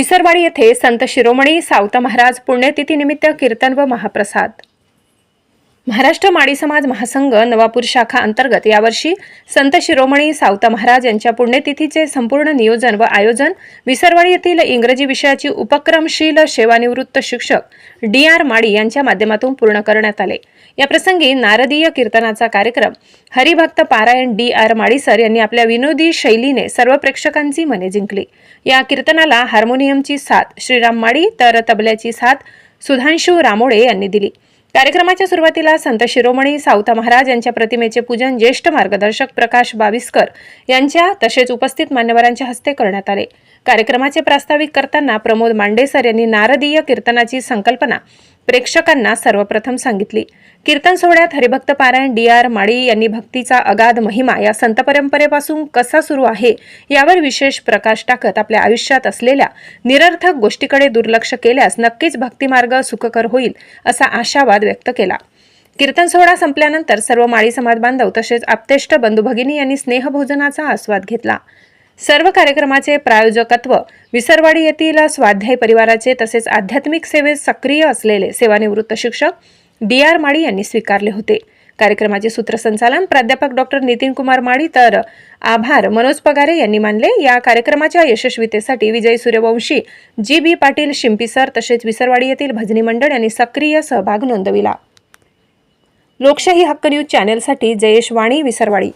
विसरवाडी येथे संत शिरोमणी सावता महाराज पुण्यतिथीनिमित्त कीर्तन व महाप्रसाद. महाराष्ट्र माडी समाज महासंघ नवापूर शाखा अंतर्गत यावर्षी संत शिरोमणी सावता महाराज यांच्या पुण्यतिथीचे संपूर्ण नियोजन व आयोजन विसरवाडी येथील इंग्रजी विषयाची उपक्रमशील सेवानिवृत्त शिक्षक डी आर माडी यांच्या माध्यमातून पूर्ण करण्यात आले. या प्रसंगी नारदीय कीर्तनाचा कार्यक्रम हरिभक्त पारायण डी आर माडी सर यांनी आपल्या विनोदी शैलीने सर्व प्रेक्षकांची मने जिंकली. या कीर्तनाला हार्मोनियमची साथ श्रीराम माडी तर तबल्याची साथ सुधांशू रामोळे यांनी दिली. कार्यक्रमाच्या सुरुवातीला संत शिरोमणी सावता महाराज यांच्या प्रतिमेचे पूजन ज्येष्ठ मार्गदर्शक प्रकाश बाविस्कर यांच्या तसेच उपस्थित मान्यवरांच्या हस्ते करण्यात आले. कार्यक्रमाचे प्रास्ताविक करताना प्रमोद मांडेसर यांनी नारदीय कीर्तनाची संकल्पना प्रेक्षकांना सर्वप्रथम सांगितली. कीर्तन सोहळ्यात हरिभक्त पारायण डी आर माळी यांनी भक्तीचा अगाध महिमा या संत परंपरेपासून कसा सुरू आहे यावर विशेष प्रकाश टाकत आपल्या आयुष्यात असलेल्या निरर्थक गोष्टीकडे दुर्लक्ष केल्यास नक्कीच भक्तिमार्ग सुखकर होईल असा आशावाद व्यक्त केला. कीर्तन सोहळा संपल्यानंतर सर्व माळी समाज बांधव तसेच आप्तेष्ट बंधू भगिनी यांनी स्नेहभोजनाचा आस्वाद घेतला. सर्व कार्यक्रमाचे प्रायोजकत्व विसरवाडी येथील स्वाध्याय परिवाराचे तसेच आध्यात्मिक सेवेत सक्रिय असलेले सेवानिवृत्त शिक्षक डी आर माडी यांनी स्वीकारले होते. कार्यक्रमाचे सूत्रसंचालन प्राध्यापक डॉक्टर नितीन कुमार माडी तर आभार मनोज पगारे यांनी मानले. या कार्यक्रमाच्या यशस्वीतेसाठी विजय सूर्यवंशी जी बी पाटील शिंपीसर तसेच विसरवाडी येथील भजनी मंडळ यांनी सक्रिय सहभाग नोंदविला. लोकशाही हक्क न्यूज चॅनेलसाठी जयेश वाणी विसरवाडी.